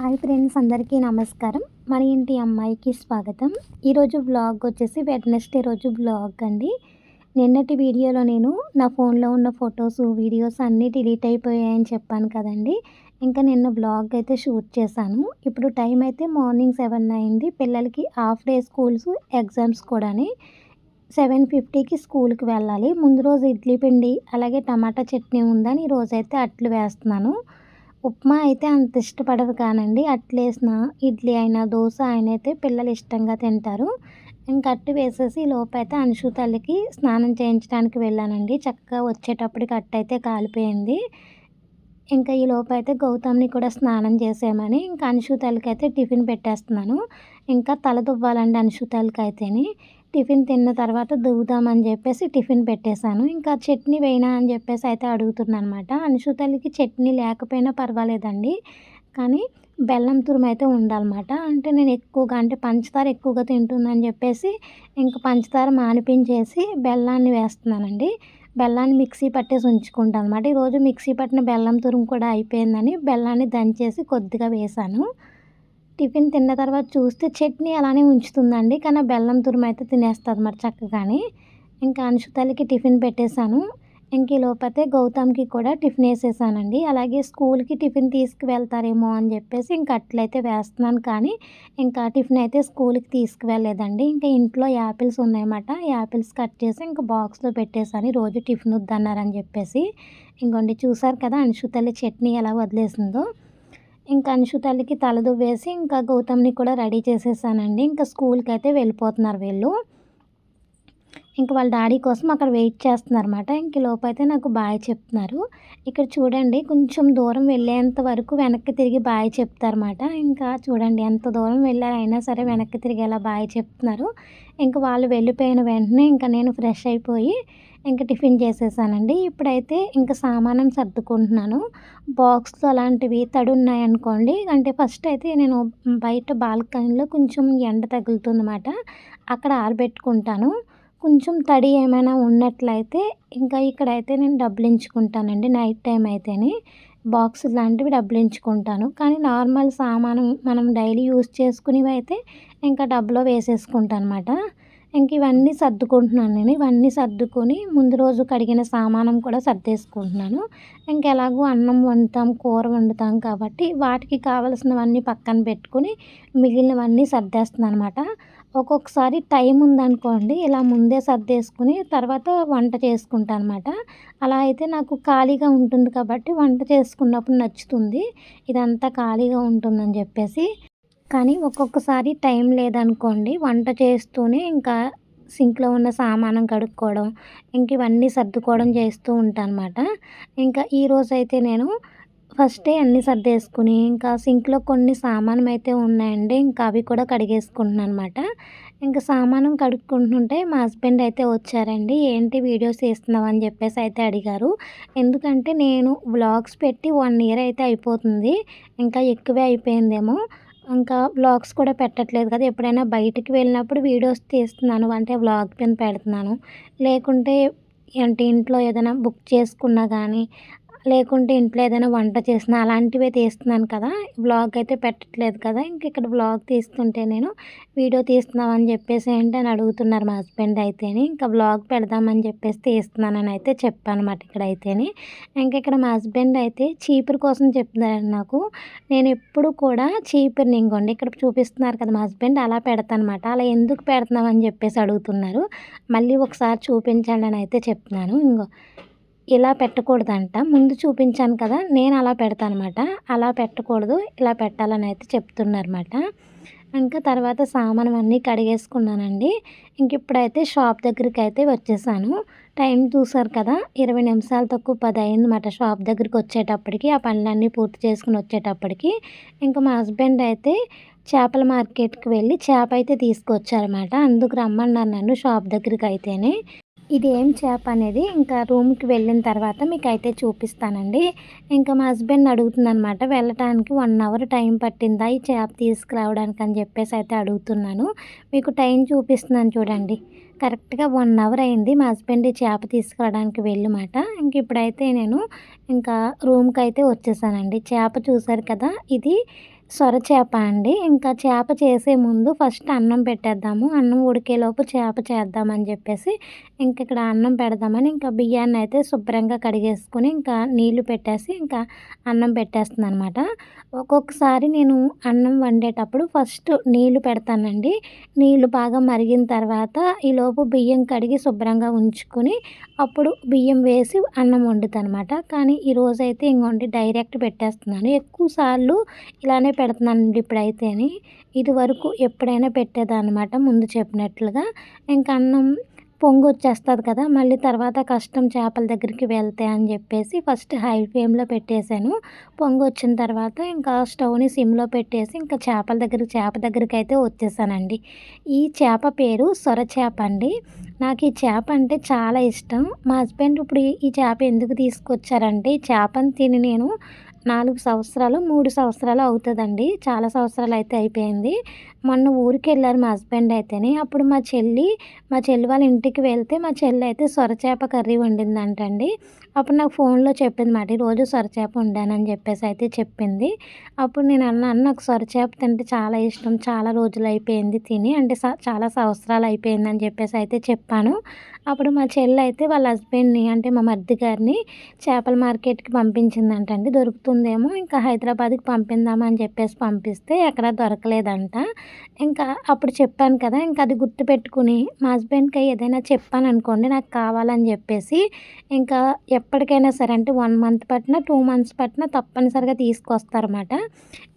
Hi friends అందరికీ నమస్కారం. మన ఇంటి అమ్మాయికి స్వాగతం. ఈరోజు బ్లాగ్ వచ్చేసి వెడ్నెస్డే రోజు బ్లాగ్ అండి. నిన్నటి వీడియోలో నేను నా ఫోన్లో ఉన్న ఫొటోస్ వీడియోస్ అన్నీ డిలీట్ అయిపోయాయని చెప్పాను కదండి. ఇంకా నిన్న బ్లాగ్ అయితే షూట్ చేశాను. ఇప్పుడు టైం అయితే మార్నింగ్ సెవెన్ అయింది. పిల్లలకి హాఫ్ డే స్కూల్స్ ఎగ్జామ్స్ కూడాని సెవెన్ ఫిఫ్టీకి స్కూల్కి వెళ్ళాలి. ముందు రోజు ఇడ్లీ పిండి అలాగే టమాటా చట్నీ ఉందని ఈరోజైతే అట్లు వేస్తున్నాను. ఉప్మా అయితే అంత ఇష్టపడరు కానండి. అట్లేసిన ఇడ్లీ అయినా దోశ అయినా అయితే పిల్లలు ఇష్టంగా తింటారు. ఇంకా అట్టు వేసేసి లోపైతే అంశు తల్లికి స్నానం చేయించడానికి వెళ్ళానండి. చక్కగా వచ్చేటప్పటికి అట్టు అయితే కాలిపోయింది. ఇంకా ఈ లోపైతే గౌతమ్ని కూడా స్నానం చేసామని ఇంకా అంశు తల్లికి అయితే టిఫిన్ పెట్టేస్తున్నాను. ఇంకా తల దువ్వాలండి అంశు తల్లికి అయితేని టిఫిన్ తిన్న తర్వాత దువ్వుదామని చెప్పేసి టిఫిన్ పెట్టేశాను. ఇంకా చట్నీ వేయినా అని చెప్పేసి అయితే అడుగుతుందనమాట అనమాట చట్నీ లేకపోయినా పర్వాలేదండి. కానీ బెల్లం తురుము అయితే ఉండాలన్నమాట. అంటే నేను ఎక్కువగా అంటే పంచదార ఎక్కువగా తింటుందని చెప్పేసి ఇంకా పంచదార మానిపించేసి బెల్లాన్ని వేస్తున్నానండి. బెల్లాన్ని మిక్సీ పట్టేసి ఉంచుకుంటాను అనమాట ఈరోజు మిక్సీ పట్టిన బెల్లం తురుము కూడా అయిపోయిందని బెల్లాన్ని దంచేసి కొద్దిగా వేసాను టిఫిన్ తిన్న తర్వాత చూస్తే చట్నీ అలానే ఉంచుతుందండి. కానీ బెల్లం తురుము అయితే తినేస్తుంది మరి చక్కగాని. ఇంకా అంశుతల్లికి టిఫిన్ పెట్టేశాను. ఇంక లోపతే గౌతమ్కి కూడా టిఫిన్ వేసేసానండి. అలాగే స్కూల్కి టిఫిన్ తీసుకువెళ్తారేమో అని చెప్పేసి ఇంకా అట్లయితే వేస్తున్నాను. కానీ ఇంకా టిఫిన్ అయితే స్కూల్కి తీసుకువెళ్ళలేదండి. ఇంకా ఇంట్లో యాపిల్స్ ఉన్నాయన్నమాట. యాపిల్స్ కట్ చేసి ఇంకా బాక్స్లో పెట్టేసాను రోజు టిఫిన్ వద్దన్నారని చెప్పేసి. ఇంకోండి చూసారు కదా అంశుతల్లి చట్నీ ఎలా వదిలేసిందో. ఇంకా అంశు తల్లికి తలదువ్వేసి ఇంకా గౌతమ్ని కూడా రెడీ చేసేసానండి. ఇంకా స్కూల్కి అయితే వెళ్ళిపోతున్నారు వీళ్ళు. ఇంకా వాళ్ళ డాడీ కోసం అక్కడ వెయిట్ చేస్తున్నారు అనమాట ఇంక లోపైతే నాకు బాయ్ చెప్తున్నారు. ఇక్కడ చూడండి కొంచెం దూరం వెళ్ళేంత వరకు వెనక్కి తిరిగి బాయ్ చెప్తారన్నమాట. ఇంకా చూడండి ఎంత దూరం వెళ్ళారైనా సరే వెనక్కి తిరిగి ఎలా బాయ్ చెప్తున్నారు. ఇంకా వాళ్ళు వెళ్ళిపోయిన వెంటనే ఇంకా నేను ఫ్రెష్ అయిపోయి ఇంకా టిఫిన్ చేసేసానండి. ఇప్పుడైతే ఇంకా సామానం సర్దుకుంటున్నాను. బాక్స్లు అలాంటివి తడి ఉన్నాయనుకోండి అంటే ఫస్ట్ అయితే నేను బయట బాల్కనీలో కొంచెం ఎండ తగులుతుందన్నమాట. అక్కడ ఆరబెట్టుకుంటాను. కొంచెం తడి ఏమైనా ఉన్నట్లయితే ఇంకా ఇక్కడైతే నేను డబ్బులించుకుంటానండి నైట్ టైం అయితేనే బాక్స్ లాంటివి డబ్బులించుకుంటాను కానీ నార్మల్ సామాను మనం డైలీ యూస్ చేసుకునేవి అయితే ఇంకా డబ్బులో వేసేసుకుంటాను అనమాట ఇంక ఇవన్నీ సర్దుకుంటున్నాను నేను. ఇవన్నీ సర్దుకొని ముందు రోజు కడిగిన సామానం కూడా సర్దేసుకుంటున్నాను. ఇంకెలాగో అన్నం వండుతాం కూర వండుతాం కాబట్టి వాటికి కావలసినవన్నీ పక్కన పెట్టుకొని మిగిలినవన్నీ సర్దేస్తున్నాను అనమాట ఒక్కొక్కసారి టైం ఉందనుకోండి ఇలా ముందే సర్దేసుకుని తర్వాత వంట చేసుకుంటాను అనమాట అలా అయితే నాకు ఖాళీగా ఉంటుంది కాబట్టి వంట చేసుకున్నప్పుడు నచ్చుతుంది. ఇదంతా ఖాళీగా ఉంటుందని చెప్పేసి కానీ ఒక్కొక్కసారి టైం లేదనుకోండి వంట చేస్తూనే ఇంకా సింక్లో ఉన్న సామానం కడుక్కోవడం ఇంక ఇవన్నీ సర్దుకోవడం చేస్తూ ఉంటాను అనమాట ఇంకా ఈరోజు అయితే నేను ఫస్టే అన్నీ సర్దేసుకుని ఇంకా సింక్లో కొన్ని సామానం అయితే ఉన్నాయండి ఇంకా అవి కూడా కడిగేసుకుంటున్నాను అనమాట ఇంకా సామానం కడుక్కుంటుంటే మా హస్బెండ్ అయితే వచ్చారండి ఏంటి వీడియోస్ వేస్తున్నావు అని చెప్పేసి అయితే అడిగారు. ఎందుకంటే నేను వ్లాగ్స్ పెట్టి వన్ ఇయర్ అయితే అయిపోతుంది ఇంకా ఎక్కువే అయిపోయిందేమో. ఇంకా వ్లాగ్స్ కూడా పెట్టట్లేదు కదా. ఎప్పుడైనా బయటికి వెళ్ళినప్పుడు వీడియోస్ తీస్తున్నాను. అంటే వ్లాగ్ పిన్ పెడుతున్నాను. లేకుంటే అంటే ఇంట్లో ఏదైనా బుక్ చేసుకున్నా కానీ లేకుంటే ఇంట్లో ఏదైనా వంట చేసినా అలాంటివే తీస్తున్నాను కదా. బ్లాగ్ అయితే పెట్టట్లేదు కదా. ఇంక ఇక్కడ బ్లాగ్ తీస్తుంటే నేను వీడియో తీస్తున్నామని చెప్పేసి ఏంటి అని అడుగుతున్నారు మా హస్బెండ్ అయితేని. ఇంకా బ్లాగ్ పెడదామని చెప్పేసి తీస్తున్నానని అయితే చెప్పాను అనమాట ఇక్కడ అయితేని ఇంక ఇక్కడ మా హస్బెండ్ అయితే చీపురు కోసం చెప్తున్నారు నాకు. నేను ఎప్పుడు కూడా చీపురుని ఇంకోండి ఇక్కడ చూపిస్తున్నారు కదా మా హస్బెండ్ అలా పెడతానమాట. అలా ఎందుకు పెడుతున్నామని చెప్పేసి అడుగుతున్నారు. మళ్ళీ ఒకసారి చూపించండి అని అయితే చెప్తున్నాను. ఇంకో ఇలా పెట్టకూడదంట. ముందు చూపించాను కదా నేను అలా పెడతాను అనమాట అలా పెట్టకూడదు ఇలా పెట్టాలని అయితే చెప్తున్నారన్నమాట. ఇంకా తర్వాత సామాను అన్నీ కడిగేసుకున్నానండి. ఇంక ఇప్పుడైతే షాప్ దగ్గరికి అయితే వచ్చేసాను. టైం చూసారు కదా ఇరవై నిమిషాలు తక్కువ పది అయిందన్నమాట షాప్ దగ్గరికి వచ్చేటప్పటికి. ఆ పనులన్నీ పూర్తి చేసుకుని వచ్చేటప్పటికి. ఇంకా మా హస్బెండ్ అయితే చేపల మార్కెట్కి వెళ్ళి చేప అయితే తీసుకొచ్చారన్నమాట. అందుకు రమ్మన్నారు నన్ను షాప్ దగ్గరికి అయితేనే. ఇది ఏం చేప అనేది ఇంకా రూమ్కి వెళ్ళిన తర్వాత మీకు అయితే చూపిస్తానండి. ఇంకా మా హస్బెండ్ అడుగుతుందనమాట వెళ్ళటానికి వన్ అవర్ టైం పట్టిందా ఈ చేప తీసుకురావడానికి అని చెప్పేసి అయితే అడుగుతున్నాను. మీకు టైం చూపిస్తున్నాను చూడండి. కరెక్ట్గా వన్ అవర్ అయింది మా హస్బెండ్ చేప తీసుకురావడానికి వెళ్ళమాట. ఇంక ఇప్పుడైతే నేను ఇంకా రూమ్కి అయితే వచ్చేసానండి. చేప చూసారు కదా ఇది సొరచేప అండి. ఇంకా చేప చేసే ముందు ఫస్ట్ అన్నం పెట్టేద్దాము. అన్నం ఉడికేలోపు చేప చేద్దామని చెప్పేసి ఇంక ఇక్కడ అన్నం పెడదామని ఇంకా బియ్యాన్ని అయితే శుభ్రంగా కడిగేసుకుని ఇంకా నీళ్ళు పెట్టేసి ఇంకా అన్నం పెట్టేస్తుంది అనమాట ఒక్కొక్కసారి నేను అన్నం వండేటప్పుడు ఫస్ట్ నీళ్ళు పెడతానండి. నీళ్ళు బాగా మరిగిన తర్వాత ఈలోపు బియ్యం కడిగి శుభ్రంగా ఉంచుకొని అప్పుడు బియ్యం వేసి అన్నం వండుతాను అనమాట కానీ ఈరోజైతే ఇంకొండి డైరెక్ట్ పెట్టేస్తున్నాను. ఎక్కువ సార్లు పెడుతున్నానండి ఇప్పుడైతేని. ఇది వరకు ఎప్పుడైనా పెట్టేదన్నమాట ముందు చెప్పినట్లుగా. ఇంకా అన్నం పొంగు వచ్చేస్తుంది కదా మళ్ళీ తర్వాత కష్టం చేపల దగ్గరికి వెళ్తే అని చెప్పేసి ఫస్ట్ హై ఫ్లేమ్లో పెట్టేశాను. పొంగు వచ్చిన తర్వాత ఇంకా స్టవ్ని సిమ్లో పెట్టేసి ఇంకా చేపల దగ్గరికి చేప దగ్గరికి అయితే వచ్చేసానండి. ఈ చేప పేరు సొర చేప అండి. నాకు ఈ చేప అంటే చాలా ఇష్టం. మా హస్బెండ్ ఇప్పుడు ఈ చేప ఎందుకు తీసుకొచ్చారంటే ఈ చేపను తిని నేను నాలుగు సంవత్సరాలు మూడు సంవత్సరాలు అవుతుందండి. చాలా సంవత్సరాలు అయితే అయిపోయింది. మొన్న ఊరికి వెళ్ళారు మా హస్బెండ్ అయితేనే. అప్పుడు మా చెల్లి మా చెల్లి వాళ్ళ ఇంటికి వెళ్తే మా చెల్లి అయితే సొరచేప కర్రీ వండిందంటండి. అప్పుడు నాకు ఫోన్లో చెప్పింది మాట ఈరోజు సొరచేప వండానని చెప్పేసి అయితే చెప్పింది. అప్పుడు నేను అన్నాను నాకు సొరచేప తింటే చాలా ఇష్టం చాలా రోజులు అయిపోయింది తిని అంటే చాలా సంవత్సరాలు అయిపోయిందని చెప్పేసి అయితే చెప్పాను. అప్పుడు మా చెల్లి అయితే వాళ్ళ హస్బెండ్ని అంటే మా మర్ది గారిని చేపల మార్కెట్కి పంపించిందంటండి. దొరుకుతుందేమో ఇంకా హైదరాబాద్కి పంపిందామని చెప్పేసి పంపిస్తే ఎక్కడ దొరకలేదంట. ఇంకా అప్పుడు చెప్పాను కదా ఇంకా అది గుర్తుపెట్టుకుని మా హస్బెండ్కి ఏదైనా చెప్పాను అనుకోండి నాకు కావాలని చెప్పేసి ఇంకా ఎప్పటికైనా సరే అంటే వన్ మంత్ పట్టిన టూ మంత్స్ పట్టిన తప్పనిసరిగా తీసుకొస్తారన్నమాట.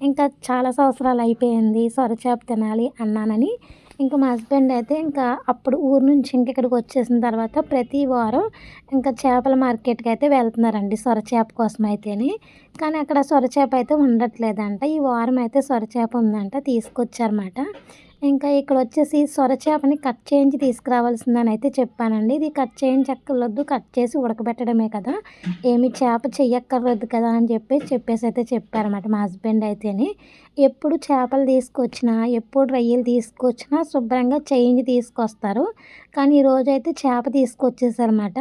ఇంకా చాలా సంవత్సరాలు అయిపోయింది సొరచేప తినాలి అన్నానని. ఇంకా మా హస్బెండ్ అయితే ఇంకా అప్పుడు ఊరు నుంచి ఇంక ఇక్కడికి వచ్చేసిన తర్వాత ప్రతి వారం ఇంకా చేపల మార్కెట్కి అయితే వెళ్తున్నారండి సొరచేప కోసం అయితేని. కానీ అక్కడ సొరచేప అయితే ఉండట్లేదంట. ఈ వారం అయితే సొరచేప ఉందంట తీసుకొచ్చారన్నమాట. ఇంకా ఇక్కడ వచ్చేసి సొరచేపని కట్ చేయించి తీసుకురావాల్సిందని అయితే చెప్పానండి. ఇది కట్ చేయించి అక్కర్లొద్దు కట్ చేసి ఉడకబెట్టడమే కదా. ఏమి చేప చెయ్యక్కర్లేదు కదా అని చెప్పి చెప్పేసి అయితే చెప్పారన్నమాట మా హస్బెండ్ అయితేని. ఎప్పుడు చేపలు తీసుకొచ్చినా ఎప్పుడు రొయ్యలు తీసుకొచ్చినా శుభ్రంగా చేయించి తీసుకొస్తారు. కానీ ఈరోజు అయితే చేప తీసుకొచ్చేసారన్నమాట.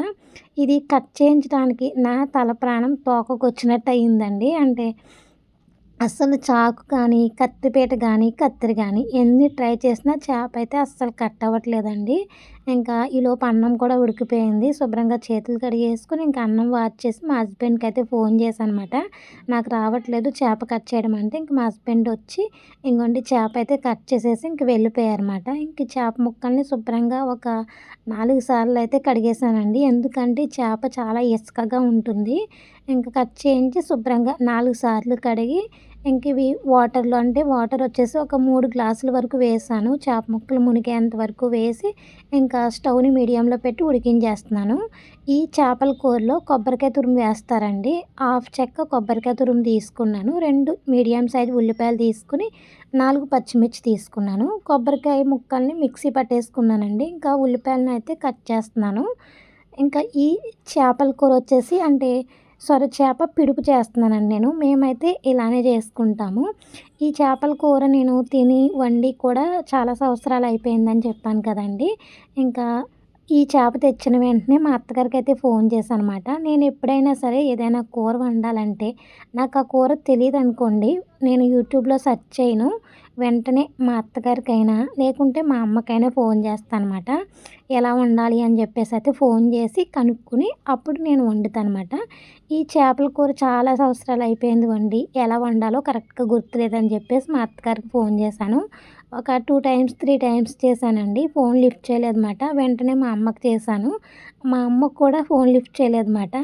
ఇది కట్ చేయించడానికి నా తల ప్రాణం తోకకొచ్చినట్టు అయిందండి అంటే అస్సలు చాకు కానీ కత్తిపీట కానీ కత్తిరి కానీ ఎన్ని ట్రై చేసినా చేప అయితే అస్సలు కట్ అవ్వట్లేదండి. ఇంకా ఈలోపు అన్నం కూడా ఉడికిపోయింది. శుభ్రంగా చేతులు కడిగేసుకుని ఇంకా అన్నం వాచ్ చేసి మా హస్బెండ్కి అయితే ఫోన్ చేశాను అనమాట నాకు రావట్లేదు చేప కట్ చేయడం అంటే ఇంక మా హస్బెండ్ వచ్చి ఇంకోండి చేప అయితే కట్ చేసేసి ఇంక వెళ్ళిపోయారన్నమాట. ఇంక చేప ముక్కల్ని శుభ్రంగా ఒక నాలుగు సార్లు అయితే కడిగేసానండి ఎందుకంటే చేప చాలా ఇసుకగా ఉంటుంది. ఇంకా కట్ చేయించి శుభ్రంగా నాలుగు సార్లు కడిగి ఇంక ఇవి వాటర్లో అంటే వాటర్ వచ్చేసి ఒక మూడు గ్లాసుల వరకు వేసాను. చేప ముక్కలు మునిగేంత వరకు వేసి ఇంకా స్టవ్ని మీడియంలో పెట్టి ఉడికించేస్తున్నాను. ఈ చేపల కూరలో కొబ్బరికాయ తురుము వేస్తారండి. హాఫ్ చెక్క కొబ్బరికాయ తురుము తీసుకున్నాను. రెండు మీడియం సైజ్ ఉల్లిపాయలు తీసుకుని నాలుగు పచ్చిమిర్చి తీసుకున్నాను. కొబ్బరికాయ ముక్కల్ని మిక్సీ పట్టేసుకున్నానండి. ఇంకా ఉల్లిపాయలను అయితే కట్ చేస్తున్నాను. ఇంకా ఈ చేపల కూర వచ్చేసి అంటే సొర చేప పిడుపు చేస్తున్నానండి నేను. మేమైతే ఇలానే చేసుకుంటాము. ఈ చేపల కూర నేను తిని వండి కూడా చాలా సంవత్సరాలు అయిపోయిందని చెప్పాను కదండి. ఇంకా ఈ చేప తెచ్చిన వెంటనే మా అత్తగారికి అయితే ఫోన్ చేశాను అనమాట నేను ఎప్పుడైనా సరే ఏదైనా కూర వండాలంటే నాకు ఆ కూర తెలియదు అనుకోండి నేను యూట్యూబ్లో సెర్చ్ చేయను. వెంటనే మా అత్తగారికైనా లేకుంటే మా అమ్మకైనా ఫోన్ చేస్తాను అనమాట ఎలా వండాలి అని చెప్పేసి అయితే ఫోన్ చేసి కనుక్కొని అప్పుడు నేను వండుతాను అనమాట ఈ చేపల కూర చాలా సంవత్సరాలు అయిపోయింది వండి ఎలా వండాలో కరెక్ట్గా గుర్తులేదని చెప్పేసి మా అత్తగారికి ఫోన్ చేశాను. ఒక టూ టైమ్స్ త్రీ టైమ్స్ చేశానండి. ఫోన్ లిఫ్ట్ చేయలేదన్నమాట. వెంటనే మా అమ్మకి చేశాను. మా అమ్మకు కూడా ఫోన్ లిఫ్ట్ చేయలేదన్నమాట.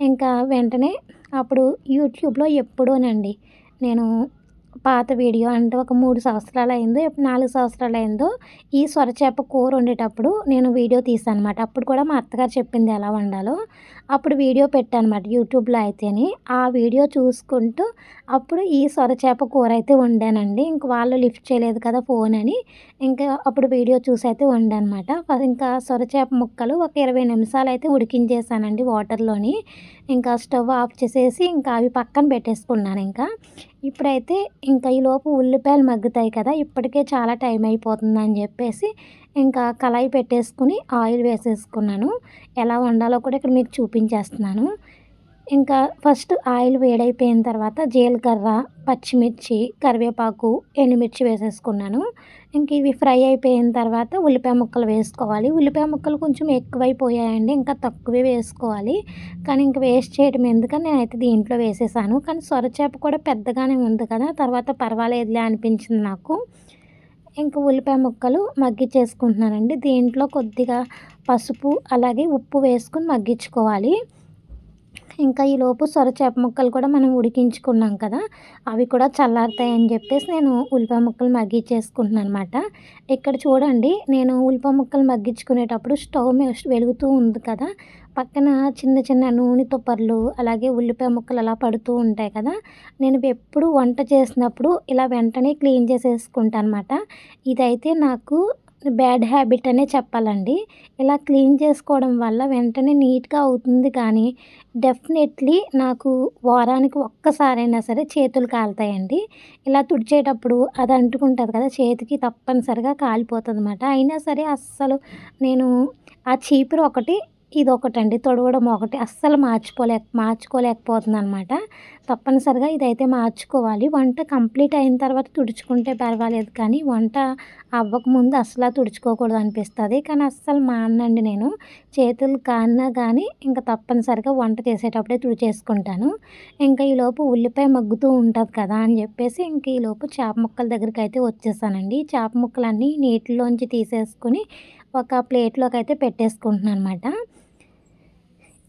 ఇంకా వెంటనే అప్పుడు యూట్యూబ్లో ఎప్పుడోనండి నేను పాత వీడియో అంటే ఒక మూడు సంవత్సరాలు అయిందో నాలుగు సంవత్సరాలు అయిందో ఈ సొరచేప కూర వండేటప్పుడు నేను వీడియో తీసాను అనమాట అప్పుడు కూడా మా అత్తగారు చెప్పింది ఎలా వండాలో. అప్పుడు వీడియో పెట్టాను అనమాట యూట్యూబ్లో అయితేని. ఆ వీడియో చూసుకుంటూ అప్పుడు ఈ సొరచేప కూర అయితే వండానండి. ఇంక వాళ్ళు లిఫ్ట్ చేయలేదు కదా ఫోన్ అని. ఇంకా అప్పుడు వీడియో చూసి అయితే వండానమాట. ఇంకా సొరచేప ముక్కలు ఒక ఇరవై నిమిషాలు అయితే ఉడికించేసానండి వాటర్లోని. ఇంకా స్టవ్ ఆఫ్ చేసేసి ఇంకా అవి పక్కన పెట్టేసుకున్నాను ఇంకా. ఇప్పుడైతే ఇంకా ఈలోపు ఉల్లిపాయలు మగ్గుతాయి కదా ఇప్పటికే చాలా టైం అయిపోతుందని చెప్పేసి ఇంకా కళాయి పెట్టేసుకుని ఆయిల్ వేసేసుకున్నాను. ఎలా వండాలో కూడా ఇక్కడ మీకు చూపించేస్తున్నాను. ఇంకా ఫస్ట్ ఆయిల్ వేడైపోయిన తర్వాత జీలకర్ర పచ్చిమిర్చి కరివేపాకు ఎండుమిర్చి వేసేసుకున్నాను. ఇంక ఇవి ఫ్రై అయిపోయిన తర్వాత ఉల్లిపాయ ముక్కలు వేసుకోవాలి. ఉల్లిపాయ ముక్కలు కొంచెం ఎక్కువైపోయాయండి ఇంకా తక్కువే వేసుకోవాలి. కానీ ఇంక వేస్ట్ చేయడం ఎందుకని నేనైతే దీంట్లో వేసేసాను. కానీ సొరచేప కూడా పెద్దగానే ఉంది కదా తర్వాత పర్వాలేదులే అనిపించింది నాకు. ఇంకా ఉల్లిపాయ ముక్కలు మగ్గిచ్చేసుకుంటున్నానండి. దీంట్లో కొద్దిగా పసుపు అలాగే ఉప్పు వేసుకుని మగ్గించుకోవాలి. ఇంకా ఈలోపు సొరచేప ముక్కలు కూడా మనం ఉడికించుకున్నాం కదా అవి కూడా చల్లారుతాయని చెప్పేసి నేను ఉల్లిపాయ ముక్కలు మగ్గించేసుకుంటున్నాను అనమాట ఇక్కడ చూడండి నేను ఉల్లిపాయ ముక్కలు మగ్గించుకునేటప్పుడు స్టవ్ వెలుగుతూ ఉంది కదా పక్కన చిన్న చిన్న నూనె తుప్పర్లు అలాగే ఉల్లిపాయ ముక్కలు అలా పడుతూ ఉంటాయి కదా నేను ఎప్పుడు వంట చేసినప్పుడు ఇలా వెంటనే క్లీన్ చేసేసుకుంటాను అనమాట ఇదైతే నాకు బ్యాడ్ హ్యాబిట్ అనే చెప్పాలండి. ఇలా క్లీన్ చేసుకోవడం వల్ల వెంటనే నీట్గా అవుతుంది కానీ డెఫినెట్లీ నాకు వారానికి ఒక్కసారైనా సరే చేతులు కాలుతాయండి. ఇలా తుడిచేటప్పుడు అది అంటుకుంటుంది కదా చేతికి తప్పనిసరిగా కాలిపోతుంది అనమాట అయినా సరే అస్సలు నేను ఆ చీపురు ఒకటి ఇది ఒకటండి తొడవడం ఒకటి. అస్సలు మార్చుకోలేక మార్చుకోలేకపోతుంది అనమాట తప్పనిసరిగా ఇదైతే మార్చుకోవాలి. వంట కంప్లీట్ అయిన తర్వాత తుడుచుకుంటే పర్వాలేదు కానీ వంట అవ్వకముందు అస్సలు తుడుచుకోకూడదు అనిపిస్తుంది. కానీ అస్సలు మానండి నేను. చేతులు కాన్నా కానీ ఇంకా తప్పనిసరిగా వంట చేసేటప్పుడే తుడిచేసుకుంటాను. ఇంకా ఈలోపు ఉల్లిపాయ మగ్గుతూ ఉంటుంది కదా అని చెప్పేసి ఇంక ఈలోపు చేప ముక్కల దగ్గరికి అయితే వచ్చేసానండి చేప ముక్కలన్నీ నీటిలోంచి తీసేసుకుని ఒక ప్లేట్లోకి అయితే పెట్టేసుకుంటున్నాను అనమాట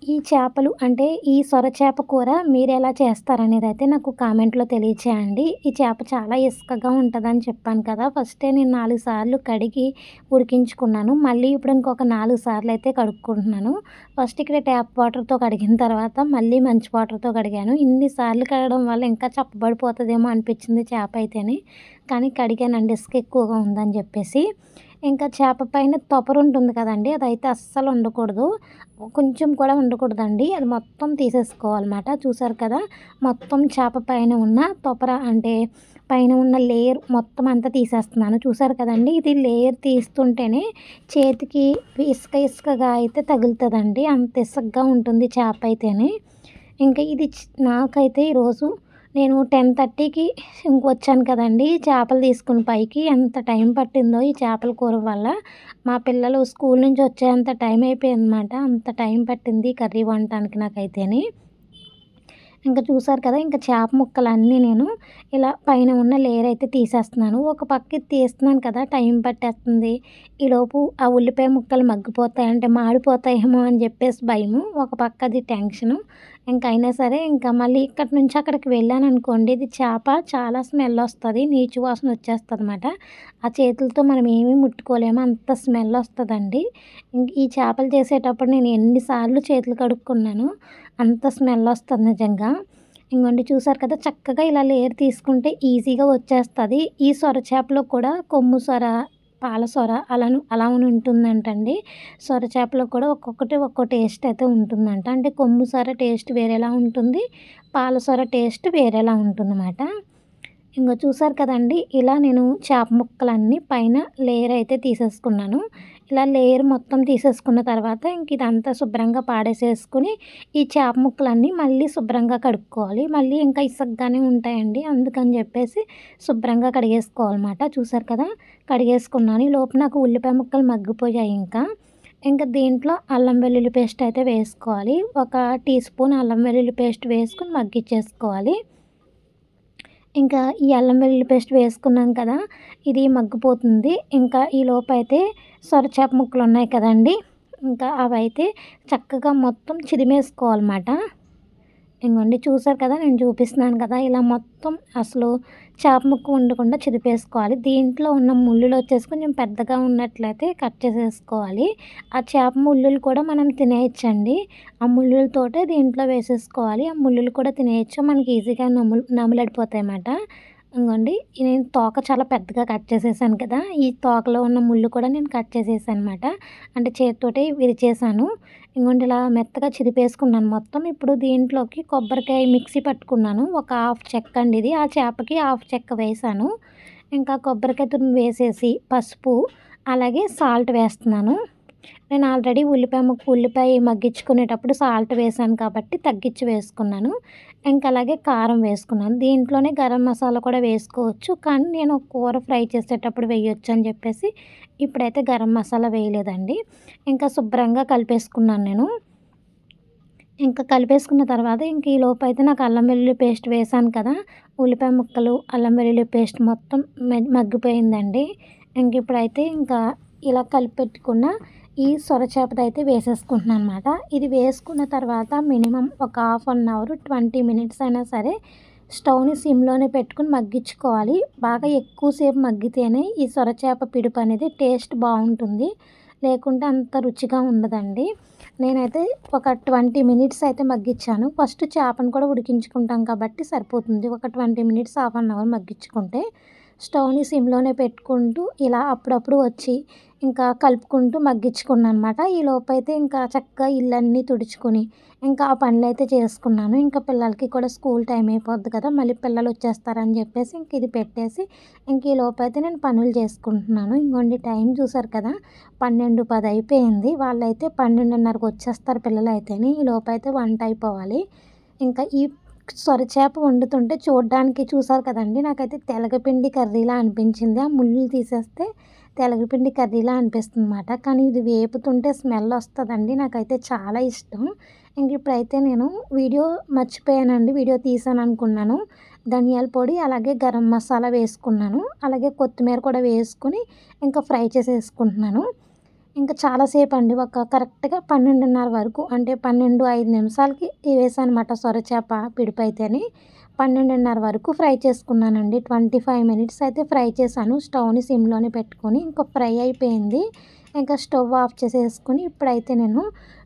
ఈ చేపలు అంటే ఈ సొర చేప కూర మీరు ఎలా చేస్తారనేది అయితే నాకు కామెంట్లో తెలియచేయండి. ఈ చేప చాలా ఇసుకగా ఉంటుందని చెప్పాను కదా ఫస్టే నేను నాలుగు సార్లు కడిగి ఉడికించుకున్నాను. మళ్ళీ ఇప్పుడు ఇంకొక నాలుగు సార్లు అయితే కడుక్కుంటున్నాను. ఫస్ట్ ఇక్కడ ట్యాప్ వాటర్తో కడిగిన తర్వాత మళ్ళీ మంచి వాటర్తో కడిగాను. ఇన్నిసార్లు కడగడం వల్ల ఇంకా చప్పబడిపోతుందేమో అనిపించింది చేప అయితేనే. కానీ కడిగానండి ఇసుక ఎక్కువగా ఉందని చెప్పేసి. ఇంకా చేప పైన తొపరు ఉంటుంది కదండి అదైతే అస్సలు ఉండకూడదు కొంచెం కూడా ఉండకూడదండి అది మొత్తం తీసేసుకోవాలన్నమాట. చూసారు కదా మొత్తం చేప పైన ఉన్న తొపర అంటే పైన ఉన్న లేయర్ మొత్తం అంతా తీసేస్తున్నాను. చూసారు కదండి ఇది లేయర్ తీస్తుంటేనే చేతికి ఇసుక ఇసుకగా అయితే తగులుతుందండి. అంత ఇసుకగా ఉంటుంది చేప అయితేనే. ఇంకా ఇది నాకైతే ఈరోజు నేను టెన్ థర్టీకి వచ్చాను కదండి చేపలు తీసుకుని పైకి. ఎంత టైం పట్టిందో ఈ చేపల కూర వల్ల. మా పిల్లలు స్కూల్ నుంచి వచ్చేంత టైం అయిపోయింది అనమాట అంత టైం పట్టింది కర్రీ వండటానికి నాకైతేని. ఇంకా చూసారు కదా ఇంకా చేప ముక్కలన్నీ నేను ఇలా పైన ఉన్న లేయర్ అయితే తీసేస్తున్నాను. ఒక పక్క తీస్తున్నాను కదా టైం పట్టేస్తుంది. ఈలోపు ఆ ఉల్లిపాయ ముక్కలు మగ్గిపోతాయి అంటే మాడిపోతాయేమో అని చెప్పేసి భయము. ఒక పక్క అది టెన్షను. ఇంకా అయినా సరే ఇంకా మళ్ళీ ఇక్కడి నుంచి అక్కడికి వెళ్ళాను అనుకోండి ఇది చేప చాలా స్మెల్ వస్తుంది నీచు వాసన వచ్చేస్తుంది అనమాట ఆ చేతులతో మనం ఏమీ ముట్టుకోలేము అంత స్మెల్ వస్తుందండి. ఈ చేపలు చేసేటప్పుడు నేను ఎన్నిసార్లు చేతులు కడుక్కున్నాను అంత స్మెల్ వస్తుంది నిజంగా. ఇంకోండి చూసారు కదా చక్కగా ఇలా లేయర్ తీసుకుంటే ఈజీగా వచ్చేస్తుంది. ఈ సొర చేపలో కూడా కొమ్ము సొర పాల సొర అలా అలా ఉంటుందంటండి. సొర చేపలకు కూడా ఒక్కొక్కటి ఒక్కో టేస్ట్ అయితే ఉంటుందంట. అంటే కొమ్ము సొర టేస్ట్ వేరేలా ఉంటుంది పాల సొర టేస్ట్ వేరేలా ఉంటుందన్నమాట. ఇంకా చూసారు కదండి ఇలా నేను చేప ముక్కలన్నీ పైన లేయర్ అయితే తీసేసుకున్నాను. ఇలా లేయర్ మొత్తం తీసేసుకున్న తర్వాత ఇంక ఇదంతా శుభ్రంగా పాడేసేసుకుని ఈ చేప ముక్కలన్నీ మళ్ళీ శుభ్రంగా కడుక్కోవాలి. మళ్ళీ ఇంకా ఇసగ్గానే ఉంటాయండి. అందుకని చెప్పేసి శుభ్రంగా కడిగేసుకోవాలన్నమాట. చూసారు కదా? కడిగేసుకున్నాను. ఈ లోపు నాకు ఉల్లిపాయ ముక్కలు మగ్గిపోయాయి ఇంకా. ఇంకా దీంట్లో అల్లం వెల్లుల్లి పేస్ట్ అయితే వేసుకోవాలి. ఒక టీ స్పూన్ అల్లం వెల్లుల్లి పేస్ట్ వేసుకుని మగ్గిచ్చేసుకోవాలి. ఇంకా ఈ అల్లం వెల్లుల్లి పేస్ట్ వేసుకున్నాం కదా ఇది మగ్గిపోతుంది. ఇంకా ఈ లోపు అయితే సొరచేప ముక్కలు ఉన్నాయి కదండి. ఇంకా అవైతే చక్కగా మొత్తం చిదిమేసుకోవాలన్నమాట. ఇంకోండి చూసారు కదా నేను చూపిస్తున్నాను కదా ఇలా మొత్తం అసలు చేప ముక్క ఉండకుండా చిరిపేసుకోవాలి దీంట్లో ఉన్న ముళ్ళులు వచ్చేసి కొంచెం పెద్దగా ఉన్నట్లయితే కట్ చేసేసుకోవాలి. ఆ చేప ముళ్ళులు కూడా మనం తినేయచ్చండి. ఆ ముళ్ళులతోటే దీంట్లో వేసేసుకోవాలి. ఆ ముళ్ళులు కూడా తినేయచ్చు. మనకి ఈజీగా నములు నములడిపోతాయి అన్నమాట ఇంకోండి నేను తోక చాలా పెద్దగా కట్ చేసేసాను కదా ఈ తోకలో ఉన్న ముళ్ళు కూడా నేను కట్ చేసేసాను అనమాట అంటే చేతితోటి విరిచేసాను ఇంకోండి ఇలా మెత్తగా చిరిపేసుకున్నాను మొత్తం. ఇప్పుడు దీంట్లోకి కొబ్బరికాయ మిక్సీ పట్టుకున్నాను. ఒక హాఫ్ చెక్క అండి ఇది. ఆ చేపకి హాఫ్ చెక్క వేసాను ఇంకా కొబ్బరికాయ తురిమి వేసేసి పసుపు అలాగే సాల్ట్ వేస్తున్నాను. నేను ఆల్రెడీ ఉల్లిపాయ ముక్క ఉల్లిపాయ మగ్గించుకునేటప్పుడు సాల్ట్ వేసాను కాబట్టి తగ్గించి వేసుకున్నాను. ఇంకా అలాగే కారం వేసుకున్నాను. దీంట్లోనే గరం మసాలా కూడా వేసుకోవచ్చు. కానీ నేను కూర ఫ్రై చేసేటప్పుడు వేయొచ్చు అని చెప్పేసి ఇప్పుడైతే గరం మసాలా వేయలేదండి. ఇంకా శుభ్రంగా కలిపేసుకున్నాను నేను. ఇంకా కలిపేసుకున్న తర్వాత ఇంక ఈ లోపు అయితే నాకు అల్లం వెల్లుల్లి పేస్ట్ వేసాను కదా. ఉల్లిపాయ ముక్కలు అల్లం వెల్లుల్లి పేస్ట్ మొత్తం మగ్గిపోయిందండి. ఇంక ఇప్పుడైతే ఇంకా ఇలా కలిపి పెట్టుకున్న ఈ సొరచేపది అయితే వేసేసుకుంటున్నాను అనమాట ఇది వేసుకున్న తర్వాత మినిమం ఒక half an hour twenty minutes అయినా సరే స్టవ్ని సిమ్లోనే పెట్టుకుని మగ్గించుకోవాలి. బాగా ఎక్కువసేపు మగ్గితేనే ఈ సొరచేప పిడుపు అనేది టేస్ట్ బాగుంటుంది. లేకుంటే అంత రుచిగా ఉండదండి. నేనైతే ఒక ట్వంటీ మినిట్స్ అయితే మగ్గించాను. ఫస్ట్ చేపను కూడా ఉడికించుకుంటాం కాబట్టి సరిపోతుంది. ఒక twenty minutes half an hour మగ్గించుకుంటే స్టవ్ని సిమ్లోనే పెట్టుకుంటూ ఇలా అప్పుడప్పుడు వచ్చి ఇంకా కలుపుకుంటూ మగ్గించుకున్నాను అనమాట ఈ లోపైతే ఇంకా చక్కగా ఇల్లన్నీ తుడుచుకొని ఇంకా ఆ పనులు అయితే చేసుకున్నాను. ఇంకా పిల్లలకి కూడా స్కూల్ టైం అయిపోద్ది కదా మళ్ళీ పిల్లలు వచ్చేస్తారని చెప్పేసి ఇంక ఇది పెట్టేసి ఇంక ఈ లోపైతే నేను పనులు చేసుకుంటున్నాను. ఇంకోండి టైం చూసారు కదా పన్నెండు పది అయిపోయింది. వాళ్ళైతే పన్నెండున్నరకు వచ్చేస్తారు పిల్లలు అయితేనే ఈ లోపైతే వంట అయిపోవాలి. ఇంకా ఈ సొరచేప వండుతుంటే చూడడానికి చూసారు కదండి నాకైతే తెలగపిండి కర్రీలా అనిపించింది. ఆ ముళ్ళు తీసేస్తే తెలగపిండి కర్రీలా అనిపిస్తుంది అనమాట కానీ ఇది వేపుతుంటే స్మెల్ వస్తుందండి. నాకైతే చాలా ఇష్టం. ఇంక ఇప్పుడైతే నేను వీడియో మర్చిపోయానండి. వీడియో తీసాను అనుకున్నాను ధనియాల పొడి అలాగే గరం మసాలా వేసుకున్నాను. అలాగే కొత్తిమీర కూడా వేసుకుని ఇంకా ఫ్రై చేసేసుకుంటున్నాను. ఇంకా చాలాసేపు అండి ఒక కరెక్ట్గా పన్నెండున్నర వరకు అంటే పన్నెండు ఐదు నిమిషాలకి వేసాను అనమాట సొరచేప పిడిపైతేని. పన్నెండున్నర వరకు ఫ్రై చేసుకున్నానండి. ట్వంటీ ఫైవ్ మినిట్స్ అయితే ఫ్రై చేశాను. స్టవ్ని సిమ్లోనే పెట్టుకొని ఇంకా ఫ్రై అయిపోయింది. ఇంకా స్టవ్ ఆఫ్ చేసేసుకుని ఇప్పుడైతే నేను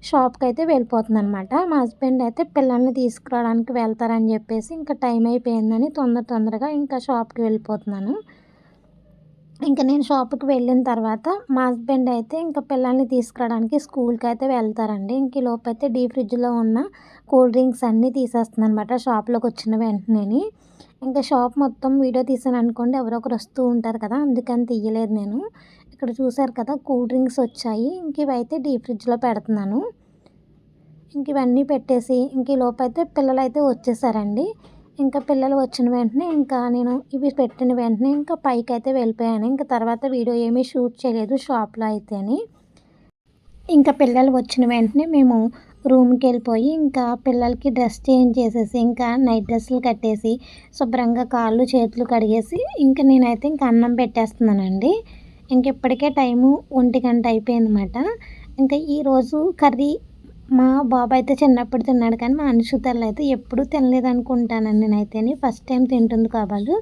షాప్కి అయితే వెళ్ళిపోతున్నాను అనమాట మా హస్బెండ్ అయితే పిల్లల్ని తీసుకురావడానికి వెళ్తారని చెప్పేసి ఇంకా టైం అయిపోయిందని తొందర తొందరగా ఇంకా షాప్కి వెళ్ళిపోతున్నాను. ఇంకా నేను షాప్కి వెళ్ళిన తర్వాత మా హస్బెండ్ అయితే ఇంకా పిల్లల్ని తీసుకురావడానికి స్కూల్కి అయితే వెళ్తారండి. ఇంక లోపు అయితే డీ ఫ్రిడ్జ్లో ఉన్న కూల్ డ్రింక్స్ అన్నీ తీసేస్తున్నాను అనమాట షాప్లోకి వచ్చిన వెంటనే ఇంకా షాప్ మొత్తం వీడియో తీసాను అనుకోండి ఎవరో ఒకరు వస్తూ ఉంటారు కదా అందుకని తీయలేదు నేను. ఇక్కడ చూసారు కదా కూల్ డ్రింక్స్ వచ్చాయి. ఇంక ఇవైతే డీ ఫ్రిడ్జ్లో పెడుతున్నాను. ఇంక ఇవన్నీ పెట్టేసి ఇంక లోపు అయితే పిల్లలు అయితే వచ్చేసారండి. ఇంకా పిల్లలు వచ్చిన వెంటనే ఇంకా నేను ఇవి పెట్టిన వెంటనే ఇంకా పైకి అయితే వెళ్ళిపోయాను. ఇంకా తర్వాత వీడియో ఏమీ షూట్ చేయలేదు షాప్లో అయితేని. ఇంకా పిల్లలు వచ్చిన వెంటనే మేము రూమ్కి వెళ్ళిపోయి ఇంకా పిల్లలకి డ్రెస్ చేంజ్ చేసేసి ఇంకా నైట్ డ్రెస్సులు కట్టేసి శుభ్రంగా కాళ్ళు చేతులు కడిగేసి ఇంకా నేనైతే ఇంకా అన్నం పెట్టేస్తున్నానండి. ఇంక ఇప్పటికే టైము ఒంటి గంట అయిపోయిందన్నమాట. ఇంకా ఈరోజు కర్రీ మా బాబు అయితే చిన్నప్పుడు తిన్నాడు కానీ మా అనుషుతలు అయితే ఎప్పుడూ తినలేదు అనుకుంటానండి నేనైతే ఫస్ట్ టైం తింటుంది కాబట్టి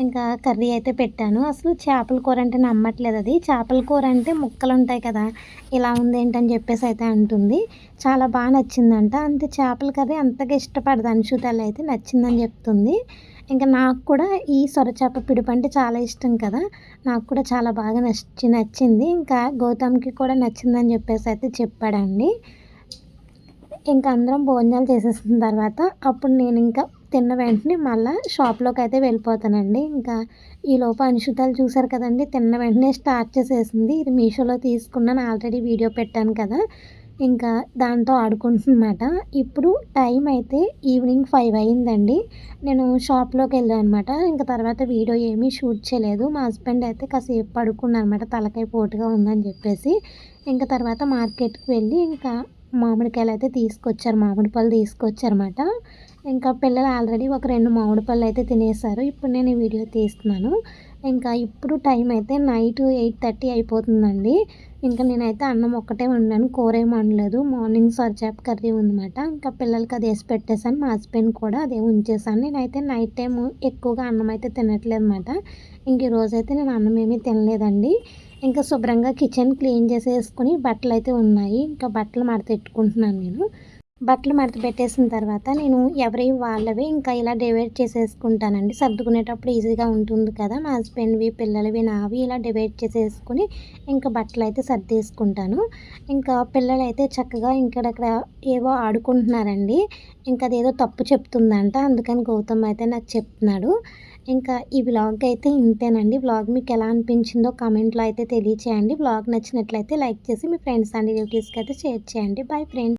ఇంకా కర్రీ అయితే పెట్టాను. అసలు చేపల కూర అంటే నమ్మట్లేదు అది. చేపల కూర అంటే ముక్కలు ఉంటాయి కదా ఇలా ఉంది ఏంటని చెప్పేసి అయితే అంటుంది. చాలా బాగా నచ్చిందంట. అంతే చేపల కర్రీ అంతగా ఇష్టపడదు అనుషుతలు అయితే నచ్చిందని చెప్తుంది. ఇంకా నాకు కూడా ఈ సొరచేప పిడుపు అంటే చాలా ఇష్టం కదా నాకు కూడా చాలా బాగా నచ్చి నచ్చింది. ఇంకా గౌతమ్కి కూడా నచ్చిందని చెప్పేసి అయితే చెప్పాడండి. ఇంకా అందరం భోజనాలు చేసేసిన తర్వాత అప్పుడు నేను ఇంకా తిన్న వెంటనే మళ్ళీ షాప్లోకి అయితే వెళ్ళిపోతానండి. ఇంకా ఈ లోపు అనుషుతాలు చూసారు కదండి తిన్న వెంటనే స్టార్ట్ చేసేసింది. ఇది మీషోలో తీసుకున్నాను ఆల్రెడీ వీడియో పెట్టాను కదా. ఇంకా దాంతో ఆడుకుంటున్నమాట. ఇప్పుడు టైం అయితే ఈవినింగ్ ఫైవ్ అయిందండి. నేను షాప్లోకి వెళ్ళాను అనమాట ఇంకా తర్వాత వీడియో ఏమీ షూట్ చేయలేదు. మా హస్బెండ్ అయితే కాసేపు పడుకున్నాను అనమాట తలకాయ పోటుగా ఉందని చెప్పేసి. ఇంకా తర్వాత మార్కెట్కి వెళ్ళి ఇంకా మామిడికాయలు అయితే తీసుకొచ్చారు మామిడి పళ్ళు తీసుకొచ్చారన్నమాట. ఇంకా పిల్లలు ఆల్రెడీ ఒక రెండు మామిడి పళ్ళు అయితే తినేసారు. ఇప్పుడు నేను ఈ వీడియో తీస్తున్నాను. ఇంకా ఇప్పుడు టైం అయితే నైట్ ఎయిట్ థర్టీ అయిపోతుందండి. ఇంకా నేనైతే అన్నం ఒక్కటే వండాను కూర ఏమి వండలేదు. మార్నింగ్ సర్చాప్ కర్రీ ఉందన్నమాట. ఇంకా పిల్లలకి అది వేసి పెట్టేశాను మా హస్బెండ్ కూడా అదే ఉంచేసాను నేనైతే నైట్ టైం ఎక్కువగా అన్నం అయితే తినట్లేదు అనమాట ఇంక ఈరోజైతే నేను అన్నం ఏమీ తినలేదండి. ఇంకా శుభ్రంగా కిచెన్ క్లీన్ చేసేసుకుని బట్టలు అయితే ఉన్నాయి. ఇంకా బట్టలు మడతెట్టుకుంటున్నాను నేను. బట్టలు మడత పెట్టేసిన తర్వాత నేను ఎవరి వాళ్ళవి ఇంకా ఇలా డివైడ్ చేసేసుకుంటానండి. సర్దుకునేటప్పుడు ఈజీగా ఉంటుంది కదా. మా హస్బెండ్వి పిల్లలవి నావి ఇలా డివైడ్ చేసేసుకుని ఇంకా బట్టలు అయితే సర్దేసుకుంటాను. ఇంకా పిల్లలు అయితే చక్కగా ఇంకడక్కడ ఏవో ఆడుకుంటున్నారండి. ఇంకా అదేదో తప్పు చెప్తుందంట. అందుకని గౌతమ్ అయితే నాకు చెప్తున్నాడు. ఇంకా ఈ వ్లాగ్ అయితే ఇంతేనండి. వ్లాగ్ మీకు ఎలా అనిపించిందో కామెంట్లో అయితే తెలియచేయండి. వ్లాగ్ నచ్చినట్లయితే లైక్ చేసి మీ ఫ్రెండ్స్ అండ్ రిలేటివ్స్కి అయితే షేర్ చేయండి. Bye friends.